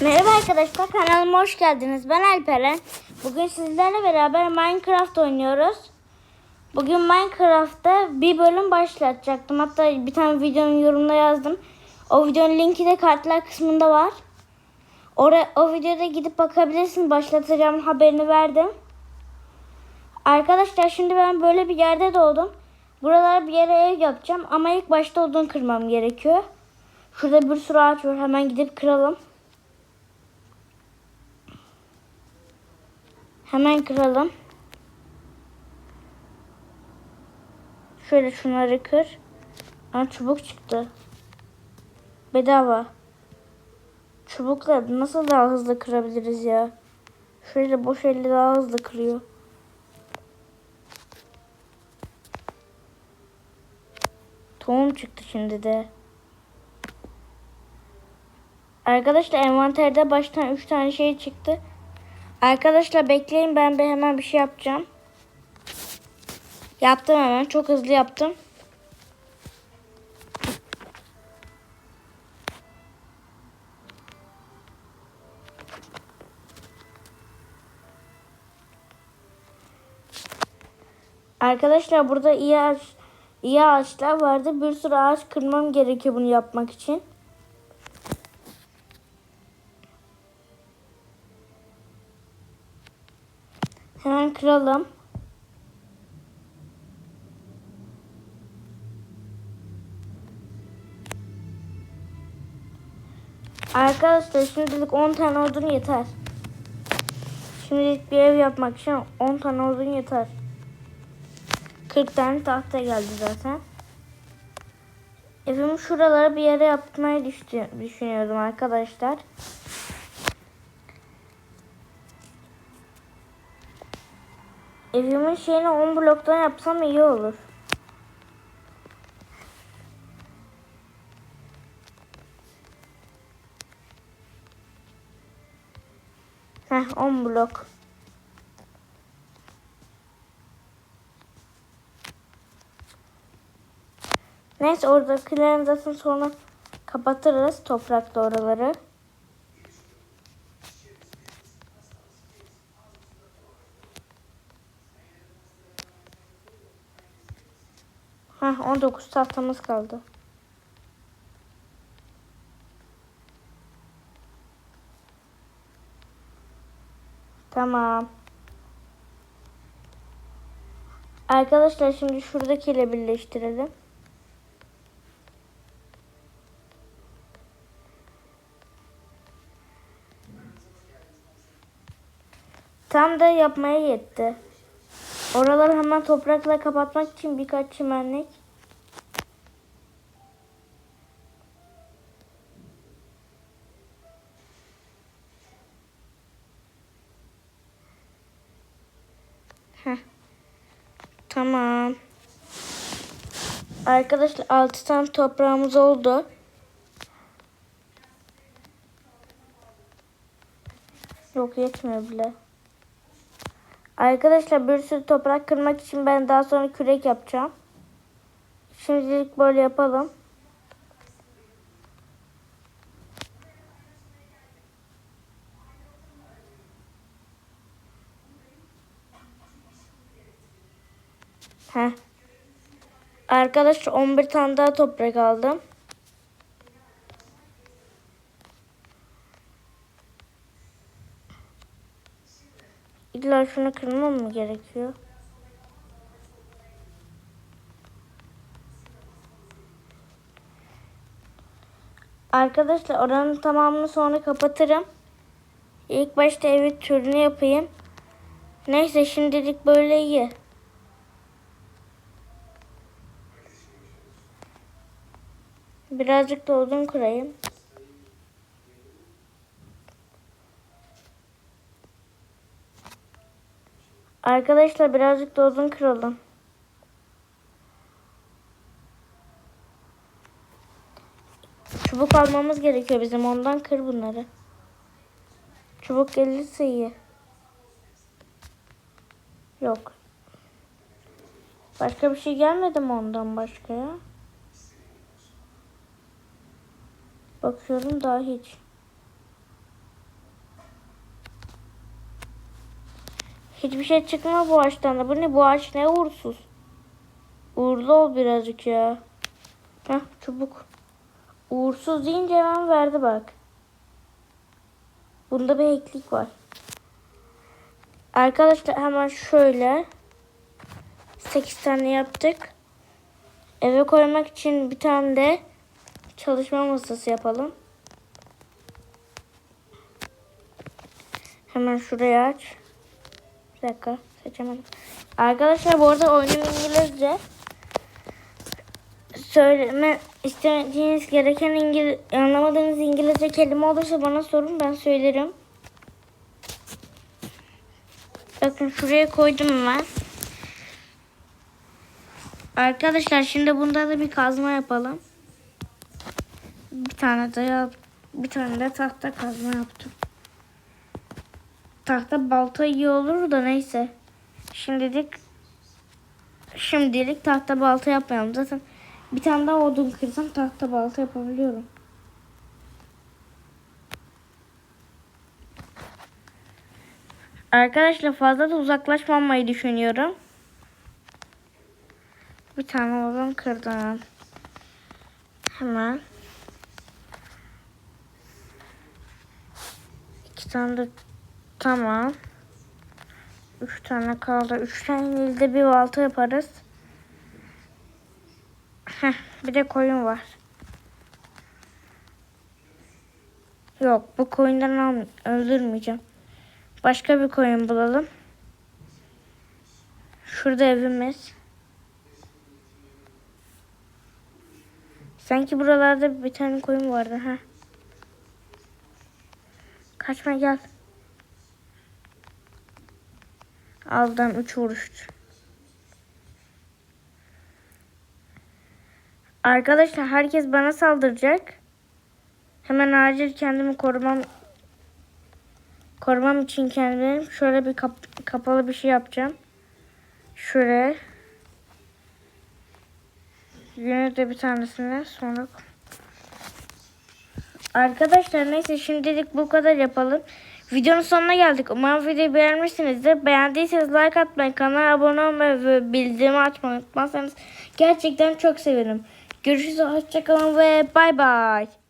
Merhaba arkadaşlar kanalıma hoş geldiniz. Ben Alperen. Bugün sizlerle beraber Minecraft oynuyoruz. Bugün Minecraft'ta bir bölüm başlatacaktım. Hatta bir tane videonun yorumuna yazdım. O videonun linki de kartlar kısmında var. Oraya, o videoda gidip bakabilirsiniz. Başlatacağım haberini verdim. Arkadaşlar şimdi ben böyle bir yerde doğdum. Buralara bir yere ev yapacağım ama ilk başta odun kırmam gerekiyor. Şurada bir sürü ağaç var. Hemen gidip kıralım. Hemen kıralım. Şöyle şunları kır. Aa, çubuk çıktı. Bedava. Çubukla nasıl daha hızlı kırabiliriz ya? Şöyle boş elle daha hızlı kırıyor. Tohum çıktı şimdi de. Arkadaşlar envanterde baştan 3 tane şey çıktı. Arkadaşlar bekleyin ben bir hemen bir şey yapacağım. Yaptım hemen çok hızlı yaptım. Arkadaşlar burada iyi ağaç, iyi ağaçlar vardı. Bir sürü ağaç kırmam gerekiyor bunu yapmak için. Hemen kıralım. Arkadaşlar şimdilik 10 tane odun yeter. Şimdilik bir ev yapmak için 10 tane odun yeter. 40 tane tahta geldi zaten. Evimi şuralara bir yere yapmayı düşünüyordum arkadaşlar. Evimin şeyini 10 bloktan yapsam iyi olur. Heh 10 blok. Neyse oradakilerin zaten sonra kapatırız toprakla oraları. Heh 19 tahtamız kaldı. Tamam. Arkadaşlar şimdi şuradakiyle birleştirelim. Tam da yapmaya yetti. Oraları hemen toprakla kapatmak için birkaç çimenlik. Heh. Tamam. Arkadaşlar 6 tane toprağımız oldu. Yok yetmiyor bile. Arkadaşlar bir sürü toprak kırmak için ben daha sonra kürek yapacağım. Şimdilik böyle yapalım. Heh. Arkadaşlar 11 tane daha toprak aldım. İlla şunu kırmam mı gerekiyor? Arkadaşlar oranın tamamını sonra kapatırım. İlk başta evi türünü yapayım. Neyse şimdilik böyle iyi. Birazcık da odun kırayım. Arkadaşlar birazcık da odun kıralım. Çubuk almamız gerekiyor bizim. Ondan kır bunları. Çubuk gelirse iyi. Yok. Başka bir şey gelmedi mi ondan başka ya? Bakıyorum daha hiç. Hiçbir şey çıkmıyor bu ağaçtan da. Bu ne? Bu ağaç ne uğursuz. Uğurlu ol birazcık ya. Heh çubuk. Uğursuz deyince hemen verdi bak. Bunda bir eklik var. Arkadaşlar hemen şöyle 8 tane yaptık. Eve koymak için bir tane de çalışma masası yapalım. Hemen şuraya aç. Bir dakika seçemedim. Arkadaşlar bu arada oyunum İngilizce. Söyleme istemediğiniz gereken İngiliz anlamadığınız İngilizce kelime olursa bana sorun ben söylerim. Bakın şuraya koydum ben. Arkadaşlar şimdi bunda da bir kazma yapalım. Bir tane de bir tane de tahta kazma yaptım. Tahta balta iyi olur da neyse. Şimdilik şimdilik tahta balta yapmayalım. Zaten bir tane daha odun kırsam tahta balta yapabiliyorum. Arkadaşlar fazla da uzaklaşmamayı düşünüyorum. Bir tane odun kırdım. Hemen. İki tane de tamam. Üç tane kaldı. Üç tane elde bir balta yaparız. Heh, bir de koyun var. Yok bu koyundan öldürmeyeceğim. Başka bir koyun bulalım. Şurada evimiz. Sanki buralarda bir tane koyun vardı ha. Kaçma gel. Aldım 3 vuruş. Arkadaşlar herkes bana saldıracak. Hemen acil kendimi korumam korumam için kendimi şöyle bir kap- kapalı bir şey yapacağım. Şöyle. Yine de bir tanesini sonra Arkadaşlar neyse şimdilik bu kadar yapalım. Videonun sonuna geldik. Umarım videoyu beğenmişsinizdir. Beğendiyseniz like atmayı, kanala abone olmayı ve bildirimi açmayı unutmazsanız gerçekten çok sevinirim. Görüşürüz. Hoşçakalın ve bay bay.